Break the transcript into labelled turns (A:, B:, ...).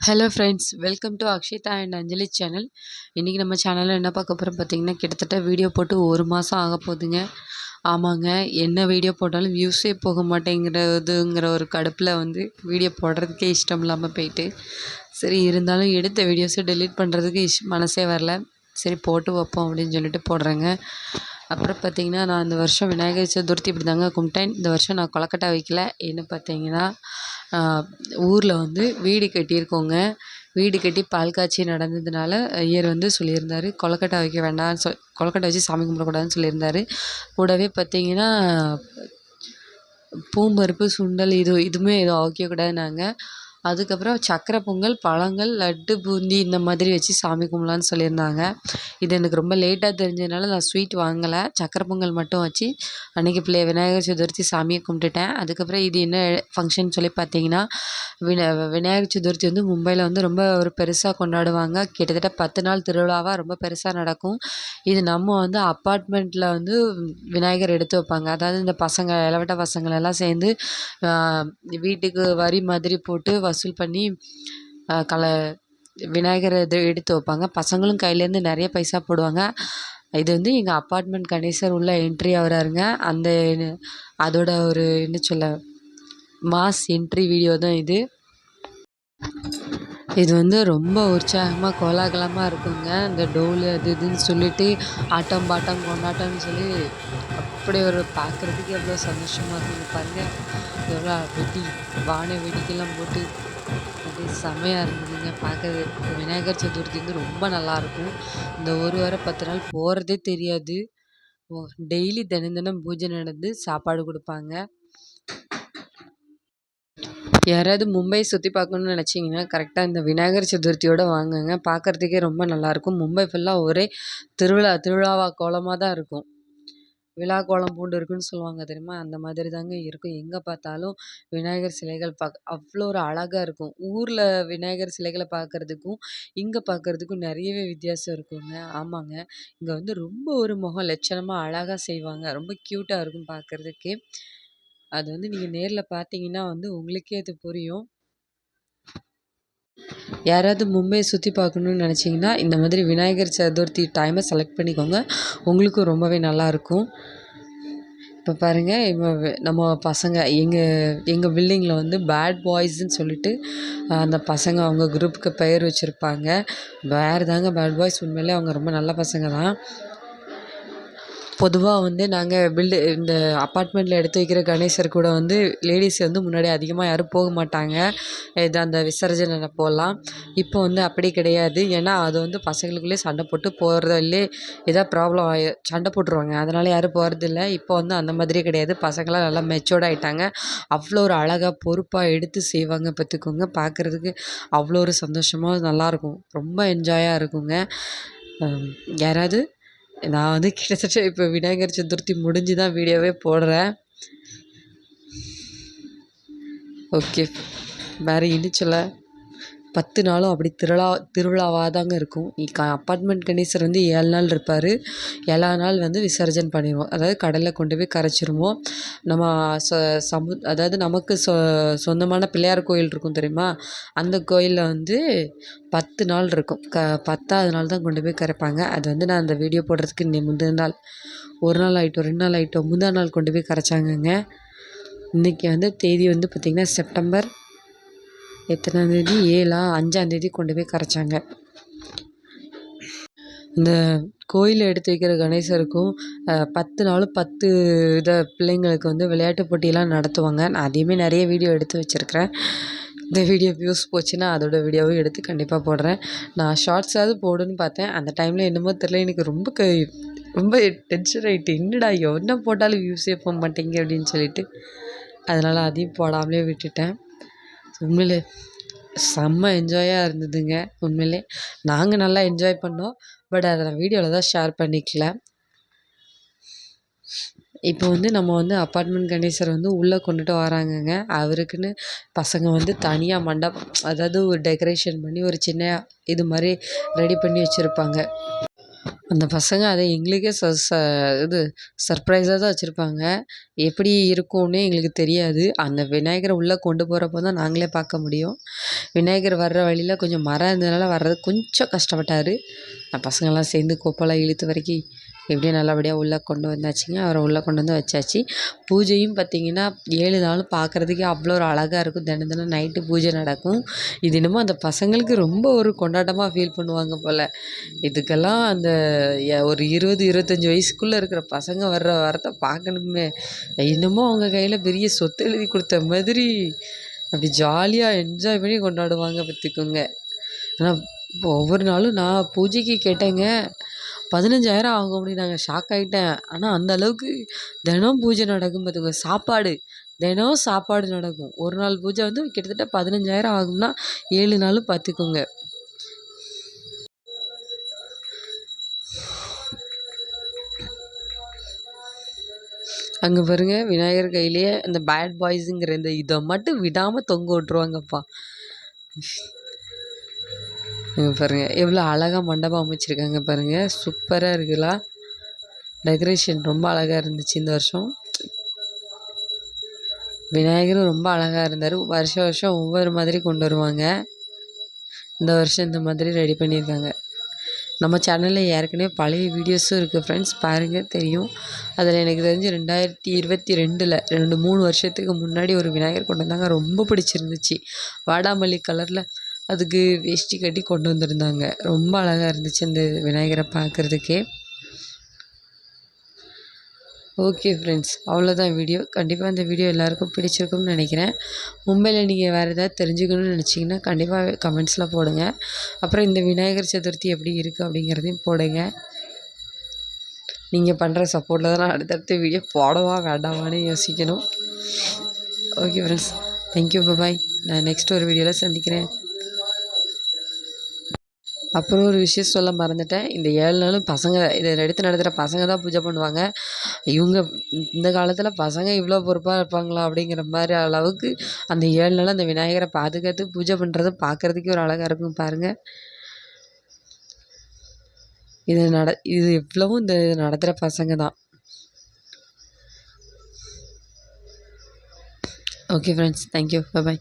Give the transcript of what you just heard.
A: Hello friends welcome to Akshita and Anjali channel இன்றைக்கி நம்ம சேனலில் என்ன பார்க்க போகிறோம் பார்த்தீங்கன்னா கிட்டத்தட்ட வீடியோ போட்டு ஒரு மாதம் ஆக போகுதுங்க. ஆமாங்க. என்ன வீடியோ போட்டாலும் வியூஸே போக மாட்டேங்கிறதுங்கிற ஒரு கடுப்பில் வந்து வீடியோ போடுறதுக்கே இஷ்டம் இல்லாமல் போயிட்டு சரி இருந்தாலும் எடுத்த வீடியோஸை டெலீட் பண்ணுறதுக்கு இஷ் மனசே வரல. சரி போட்டு வைப்போம் அப்படின்னு சொல்லிட்டு போடுறேங்க. அப்புறம் பார்த்தீங்கன்னா நான் இந்த வருஷம் விநாயகர் சதுர்த்தி இப்படி தாங்க கும்பிட்டேன். இந்த வருஷம் நான் கொலக்கட்டை வைக்கல. என்ன பார்த்தீங்கன்னா ஊரில் வந்து வீடு கட்டியிருக்கோங்க. வீடு கட்டி பால் காட்சி நடந்ததுனால ஐயர் வந்து சொல்லியிருந்தார் கொலக்கட்டை வைக்க வேண்டாம்னு சொ கொலக்கட்டை வச்சு சாமி கும்பிடக்கூடாதுன்னு சொல்லியிருந்தாரு. கூடவே பார்த்தீங்கன்னா பூம்பருப்பு சுண்டல் இது இதுவுமே எதுவும் அவிக்கக்கூடாதுன்னாங்க அதுக்கப்புறம் சக்கரை பொங்கல் பழங்கள் லட்டு பூந்தி இந்த மாதிரி வச்சு சாமி கும்பிட்லான்னு சொல்லியிருந்தாங்க. இது எனக்கு ரொம்ப லேட்டாக தெரிஞ்சதுனால நான் ஸ்வீட் வாங்கலை. சக்கரை பொங்கல் மட்டும் வச்சு அன்றைக்கி பிள்ளை விநாயகர் சதுர்த்தி சாமியை கும்பிட்டுட்டேன். அதுக்கப்புறம் இது என்ன ஃபங்க்ஷன் சொல்லி பார்த்தீங்கன்னா வின விநாயகர் சதுர்த்தி வந்து மும்பையில் வந்து ரொம்ப ஒரு பெருசாக கொண்டாடுவாங்க. கிட்டத்தட்ட பத்து நாள் திருவிழாவாக ரொம்ப பெருசாக நடக்கும். இது நம்ம வந்து அப்பார்ட்மெண்ட்டில் வந்து விநாயகர் எடுத்து வைப்பாங்க. அதாவது இந்த பசங்க இளவட்ட பசங்களெல்லாம் சேர்ந்து வீட்டுக்கு வரி மாதிரி போட்டு வசூல் பண்ணி கல விநாயகரை இது எடுத்து வைப்பாங்க. பசங்களும் கையிலேருந்து நிறைய பைசா போடுவாங்க. இது வந்து எங்கள் அப்பார்ட்மெண்ட் கணேசர் உள்ள என்ட்ரி ஆகுறாருங்க அந்த அதோட ஒரு என்ன சொல்ல மாஸ் என்ட்ரி வீடியோ தான் இது. இது வந்து ரொம்ப உற்சாகமாக கோலாகலமாக இருக்குங்க. இந்த டோலு அது இதுன்னு சொல்லிட்டு ஆட்டம் பாட்டம் கொண்டாட்டம்னு சொல்லி அப்படி ஒரு பார்க்குறதுக்கு எவ்வளோ சந்தோஷமாக இருக்குங்க பாருங்கள் எவ்வளோ வெடி வான வெடிக்கெல்லாம் போட்டு அது செமையாக இருந்ததுங்க பார்க்கறது விநாயகர் சதுர்த்தி வந்து ரொம்ப நல்லாயிருக்கும் இந்த ஒரு வாரம் பத்து நாள் போகிறதே தெரியாது. டெய்லி தினம் தினம் பூஜை நடந்து சாப்பாடு கொடுப்பாங்க. யாராவது மும்பை சுற்றி பார்க்கணுன்னு நினச்சிங்கன்னா கரெக்டாக இந்த விநாயகர் சதுர்த்தியோட வாங்குங்க. பார்க்குறதுக்கே ரொம்ப நல்லாயிருக்கும். மும்பை ஃபுல்லாக ஒரே திருவிழா திருவிழாவா கோலமாக தான் இருக்கும். விழா கோலம் பூண்டு இருக்குன்னு சொல்லுவாங்க தெரியுமா? அந்த மாதிரி தாங்க இருக்கும். எங்கே பார்த்தாலும் விநாயகர் சிலைகள் பார்க்க அவ்வளோ ஒரு அழகாக இருக்கும். ஊரில் விநாயகர் சிலைகளை பார்க்குறதுக்கும் இங்கே பார்க்குறதுக்கும் நிறையவே வித்தியாசம் இருக்குங்க. ஆமாங்க. இங்கே வந்து ரொம்ப ஒரு முகம் லட்சணமாக அழகாக செய்வாங்க. ரொம்ப க்யூட்டாக இருக்கும் பார்க்குறதுக்கே. அது வந்து நீங்கள் நேரில் பார்த்தீங்கன்னா வந்து உங்களுக்கே அது புரியும். யாராவது மும்பையை சுற்றி பார்க்கணுன்னு நினச்சிங்கன்னா இந்த மாதிரி விநாயகர் சதுர்த்தி டைமை செலக்ட் பண்ணிக்கோங்க. உங்களுக்கும் ரொம்பவே நல்லாயிருக்கும் இப்போ பாருங்கள் இப்போ நம்ம பசங்க எங்கள் எங்கள் பில்டிங்கில் வந்து பேட் பாய்ஸ்ன்னு சொல்லிட்டு அந்த பசங்க அவங்க குரூப்புக்கு பெயர் வச்சுருப்பாங்க. வேறு தாங்க பேட் பாய்ஸ் உண்மையிலே அவங்க ரொம்ப நல்ல பசங்க தான். பொதுவாக வந்து நாங்கள் பில்டு இந்த அப்பார்ட்மெண்ட்டில் எடுத்து வைக்கிற கணேசர் கூட வந்து லேடிஸ் வந்து முன்னாடி அதிகமாக யாரும் போக மாட்டாங்க. இது அந்த விசர்ஜனை அப்போலாம் இப்போ வந்து அப்படி கிடையாது. ஏன்னா அது வந்து பசங்களுக்குள்ளே சண்டை போட்டு போகிறதில்லே ஏதாவது ப்ராப்ளம் ஆகி சண்டை போட்டுருவாங்க. அதனால் யாரும் போகிறதில்ல இப்போ வந்து அந்த மாதிரி கிடையாது. பசங்களாம் நல்லா மெச்சோர்ட் ஆகிட்டாங்க அவ்வளோ ஒரு அழகாக பொறுப்பாக எடுத்து செய்வாங்க பார்த்துக்கோங்க. பார்க்குறதுக்கு அவ்வளோ ஒரு சந்தோஷமாக நல்லாயிருக்கும் ரொம்ப என்ஜாயாக இருக்குங்க. யாராவது? நான் வந்து கிட்டத்தட்ட இப்போ விநாயகர் சதுர்த்தி முடிஞ்சு தான் வீடியோவே போடுறேன். ஓகே வேறு இனிச்சலை பத்து நாளும் அப்படி திருவிழா திருவிழாவாக தாங்க இருக்கும் க அப்பார்ட்மெண்ட் கணேசர் வந்து ஏழு நாள் இருப்பார். ஏழாவது நாள் வந்து விசர்ஜன் பண்ணிடுவோம் அதாவது கடலில் கொண்டு போய் கரைச்சிருவோம். நம்ம ச சமு அதாவது நமக்கு சொ சொந்தமான பிள்ளையார் கோயில் இருக்கும் தெரியுமா? அந்த கோயிலில் வந்து பத்து நாள் இருக்கும். க பத்தாவது நாள் தான் கொண்டு போய் கரைப்பாங்க. அது வந்து நான் அந்த வீடியோ போடுறதுக்கு இன்னி முந்தின நாள் ஒரு நாள் ஆகிட்டோம் ரெண்டு நாள் ஆகிட்டோம் முந்தா நாள் கொண்டு போய் கரைச்சாங்கங்க. இன்றைக்கி வந்து தேதி வந்து பார்த்திங்கன்னா செப்டம்பர் எத்தனாந்தேதி? ஏழா? அஞ்சாந்தேதி கொண்டு போய் கரைச்சாங்க. இந்த கோயிலில் எடுத்து வைக்கிற கணேசருக்கும் பத்து நாளும் பத்து இதை பிள்ளைங்களுக்கு வந்து விளையாட்டு போட்டியெல்லாம் நடத்துவாங்க. நான் அதையுமே நிறைய வீடியோ எடுத்து வச்சுருக்கிறேன். இந்த வீடியோ வியூஸ் போச்சுன்னா அதோட வீடியோவும் எடுத்து கண்டிப்பாக போடுறேன். நான் ஷார்ட்ஸாவது போடுன்னு பார்த்தேன். அந்த டைமில் என்னமோ தெரில எனக்கு ரொம்ப க ரொம்ப டென்ஷன் ஆகிட்டு என்னடா என்ன போட்டாலும் வியூஸே போக மாட்டேங்க அப்படின்னு சொல்லிட்டு அதனால் அதையும் போடாமலே விட்டுட்டேன். உண்மையிலே செம்ம என்ஜாயாக இருந்ததுங்க உண்மையிலே. நாங்கள் நல்லா என்ஜாய் பண்ணோம் பட் அதை நான் வீடியோவில் தான் ஷேர் பண்ணிக்கல. இப்போ வந்து நம்ம வந்து அப்பார்ட்மெண்ட் கணேசர் வந்து உள்ளே கொண்டுட்டு வராங்கங்க. அவருக்குன்னு பசங்க வந்து தனியாக மண்டபம் அதாவது ஒரு டெக்கரேஷன் பண்ணி ஒரு சின்ன இது மாதிரி ரெடி பண்ணி வச்சுருப்பாங்க. அந்த பசங்க அதை எங்களுக்கே ச ச இது சர்ப்ரைஸாக தான் வச்சுருப்பாங்க. எப்படி இருக்கும்னே எங்களுக்கு தெரியாது. அந்த விநாயகரை உள்ளே கொண்டு போகிறப்போ தான் நாங்களே பார்க்க முடியும். விநாயகர் வர்ற வழியில் கொஞ்சம் மரம் இருந்ததுனால வர்றதுக்கு கொஞ்சம் கஷ்டப்பட்டார். பசங்கள்லாம் சேர்ந்து கொப்பெல்லாம் இழுத்து வரைக்கும் எப்படியோ நல்லபடியாக உள்ளே கொண்டு வந்தாச்சுங்க. அவரை உள்ளே கொண்டு வந்து வச்சாச்சு. பூஜையும் பார்த்திங்கன்னா ஏழு நாளும் பார்க்குறதுக்கே அவ்வளோ ஒரு அழகாக இருக்கும். தினம் தினம் நைட்டு பூஜை நடக்கும். இது என்னமோ அந்த பசங்களுக்கு ரொம்ப ஒரு கொண்டாட்டமாக ஃபீல் பண்ணுவாங்க போல். இதுக்கெல்லாம் அந்த ஒரு இருபது இருபத்தஞ்சி வயசுக்குள்ளே இருக்கிற பசங்க வர்ற வரத்தை பார்க்கணுமே. இன்னமும் அவங்க கையில் பெரிய சொத்து எழுதி கொடுத்த மாதிரி அப்படி ஜாலியாக என்ஜாய் பண்ணி கொண்டாடுவாங்க பார்த்துக்கோங்க ஆனால் ஒவ்வொரு நாளும் நான் பூஜைக்கு கேட்டேங்க. பதினஞ்சாயிரம் ஆகும் அப்படின்னாங்க ஷாக் ஆகிட்டேன் ஆனால் அந்த அளவுக்கு தினம் பூஜை நடக்கும் பார்த்துக்கோ சாப்பாடு. தினம் சாப்பாடு நடக்கும். ஒரு நாள் பூஜை வந்து கிட்டத்தட்ட பதினஞ்சாயிரம் ஆகும்னா ஏழு நாளும் பார்த்துக்கோங்க அங்கே பாருங்க விநாயகர் கையிலேயே அந்த பேட் பாய்ஸுங்கிற இந்த இதை மட்டும் விடாமல் தொங்க விட்ருவாங்கப்பா பாருங்கள் எவ்வளோ அழகாக மண்டபம் அமைச்சிருக்காங்க பாருங்கள் சூப்பராக இருக்குல்ல டெக்கரேஷன் ரொம்ப அழகாக இருந்துச்சு இந்த வருஷம். விநாயகரும் ரொம்ப அழகாக இருந்தார். வருஷம் வருஷம் ஒவ்வொரு மாதிரி கொண்டு வருவாங்க. இந்த வருஷம் இந்த மாதிரி ரெடி பண்ணியிருக்காங்க. நம்ம சேனலில் ஏற்கனவே பழைய வீடியோஸும் இருக்குது ஃப்ரெண்ட்ஸ் பாருங்கள் தெரியும். அதில் எனக்கு தெரிஞ்சு ரெண்டாயிரத்தி இருபத்தி ரெண்டில் ரெண்டு மூணு வருஷத்துக்கு முன்னாடி ஒரு விநாயகர் கொண்டு வந்தாங்க. ரொம்ப பிடிச்சிருந்துச்சு. வாடாமல்லி கலரில் அதுக்கு வேஷ்டி கட்டி கொண்டு வந்திருந்தாங்க. ரொம்ப அழகாக இருந்துச்சு அந்த விநாயகரை பார்க்குறதுக்கே. ஓகே ஃப்ரெண்ட்ஸ் அவ்வளோதான் வீடியோ கண்டிப்பாக அந்த வீடியோ எல்லாருக்கும் பிடிச்சிருக்கும்னு நினைக்கிறேன். மும்பையில் நீங்கள் வேறு ஏதாவது தெரிஞ்சுக்கணும்னு நினச்சிங்கன்னா கண்டிப்பாக கமெண்ட்ஸில் போடுங்க. அப்புறம் இந்த விநாயகர் சதுர்த்தி எப்படி இருக்குது அப்படிங்கிறதையும் போடுங்க. நீங்கள் பண்ணுற சப்போர்ட்டில் தான் நான் அடுத்தடுத்த வீடியோ போடவா வேண்டாமான்னு யோசிக்கணும். ஓகே ஃப்ரெண்ட்ஸ் தேங்க்யூ பாய் நான் நெக்ஸ்ட் ஒரு வீடியோவில் சந்திக்கிறேன். அப்புறம் ஒரு விஷயம் சொல்ல மறந்துட்டேன். இந்த ஏழு நாளும் பசங்க இதை எடுத்து நடத்துகிற பசங்க தான் பூஜை பண்ணுவாங்க. இவங்க இந்த காலத்தில் பசங்க இவ்வளோ பொறுப்பாக இருப்பாங்களா அப்படிங்கிற மாதிரி அளவுக்கு அந்த ஏழு நாள் அந்த விநாயகரை பாதுகாத்து பூஜை பண்ணுறது பார்க்குறதுக்கே ஒரு அழகாக இருக்கும் பாருங்கள் இது நட இது இவ்வளவும் இந்த நடத்துகிற பசங்க தான். Okay friends thank you bye